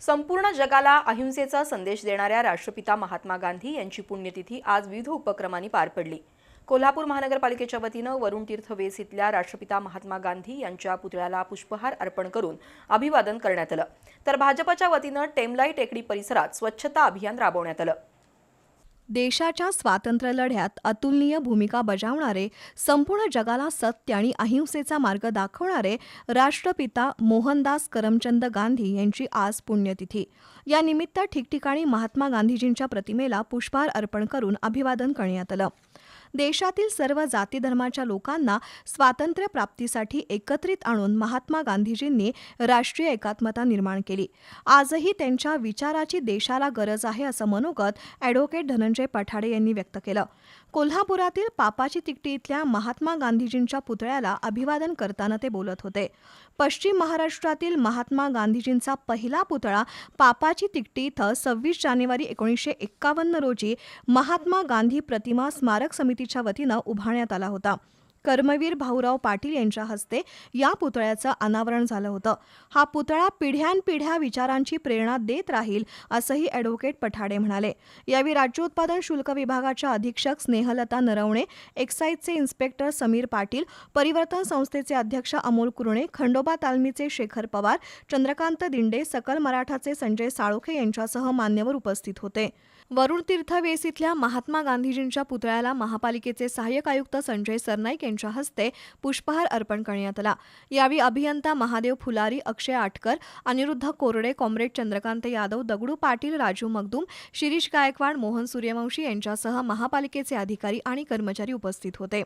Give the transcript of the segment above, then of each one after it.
संपूर्ण जगाला अहिंसेचा संदेश देणाऱ्या राष्ट्रपिता महात्मा गांधी यांची पुण्यतिथी आज विविध उपक्रमांनी पार पडली. कोल्हापूर महानगरपालिकेच्या वतीनं वरुण तीर्थ वेस इथल्या राष्ट्रपिता महात्मा गांधी यांच्या पुतळ्याला पुष्पहार अर्पण करून अभिवादन करण्यात आलं. तर भाजपच्या वतीनं टेमलाई टेकडी परिसरात स्वच्छता अभियान राबवण्यात आलं. देशाच्या स्वातंत्र्यलढ्यात अतुलनीय भूमिका बजावणारे संपूर्ण जगाला सत्य आणि अहिंसेचा मार्ग दाखवणारे राष्ट्रपिता मोहनदास करमचंद गांधी यांची आज पुण्यतिथी. या निमित्त ठिकठिकाणी महात्मा गांधीजींच्या प्रतिमेला पुष्पहार अर्पण करून अभिवादन करण्यात आलं. देशातील सर्व जाती धर्माच्या लोकांना स्वातंत्र्य प्राप्तीसाठी एकत्रित आणून महात्मा गांधीजींनी राष्ट्रीय एकात्मता निर्माण केली. आजही त्यांच्या विचाराची देशाला गरज आहे असं मनोगत ॲडव्होकेट धनंजय पठाडे यांनी व्यक्त केलं. कोल्हापुरातील पापाची तिकटी इथल्या महात्मा गांधीजींच्या पुतळ्याला अभिवादन करताना ते बोलत होते. पश्चिम महाराष्ट्रातील महात्मा गांधीजींचा पहिला पुतळा पापाची तिकटी इथं सव्वीस जानेवारी एकोणीसशे एक्कावन्न रोजी महात्मा गांधी प्रतिमा स्मारक समिती समितीच्या वतीनं उभारण्यात आला होता. कर्मवीर भाऊराव पाटील यांच्या हस्ते या पुतळ्याचं अनावरण झालं होतं. हा पुतळा पिढ्यानपिढ्या विचारांची प्रेरणा देत राहील असंही ॲडव्होकेट पठाडे म्हणाले. यावेळी राज्य उत्पादन शुल्क विभागाच्या अधीक्षक स्नेहलता नरवणे एक्साईजचे इन्स्पेक्टर समीर पाटील परिवर्तन संस्थेचे अध्यक्ष अमोल कुरणे खंडोबा तालमीचे शेखर पवार चंद्रकांत दिंडे सकल मराठाचे संजय साळोखे यांच्यासह मान्यवर उपस्थित होते. वरुण तीर्थवेस इथल्या महात्मा गांधीजींच्या पुतळ्याला महापालिकेचे सहाय्यक आयुक्त संजय सरनाईक यांच्या हस्ते पुष्पहार अर्पण करण्यात आला. यावेळी अभियंता महादेव फुलारी अक्षय आटकर अनिरुद्ध कोरडे कॉम्रेड चंद्रकांत यादव दगडू पाटील राजू मगदूम शिरीष गायकवाड मोहन सूर्यवंशी यांच्यासह महापालिकेचे अधिकारी आणि कर्मचारी उपस्थित होते.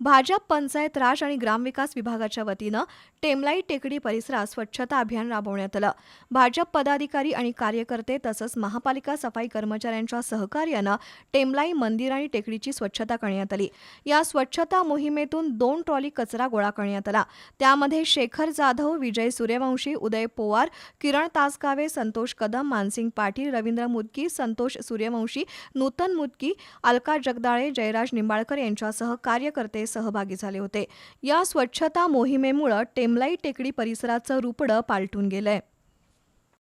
भाजप पंचायत राज आणि ग्रामविकास विभागाच्या वतीनं टेमलाई टेकडी परिसरात स्वच्छता अभियान राबवण्यात आलं. भाजप पदाधिकारी आणि कार्यकर्ते तसंच महापालिका सफाई कर्मचाऱ्यांच्या सहकार्यानं टेमलाई मंदिर आणि टेकडीची स्वच्छता करण्यात आली. या स्वच्छता मोहिमेतून दोन ट्रॉली कचरा गोळा करण्यात आला. त्यामध्ये शेखर जाधव विजय सूर्यवंशी उदय पोवार किरण तासगावे संतोष कदम मानसिंग पाटील रवींद्र मुदकी संतोष सूर्यवंशी नूतन मुदकी अलका जगदाळे जयराज निंबाळकर यांच्यासह कार्यकर्ते सहभागी झाले होते. या स्वच्छता मोहिमेमुळं टेमलाई टेकडी परिसराचं रुपडं पालटून गेलंय.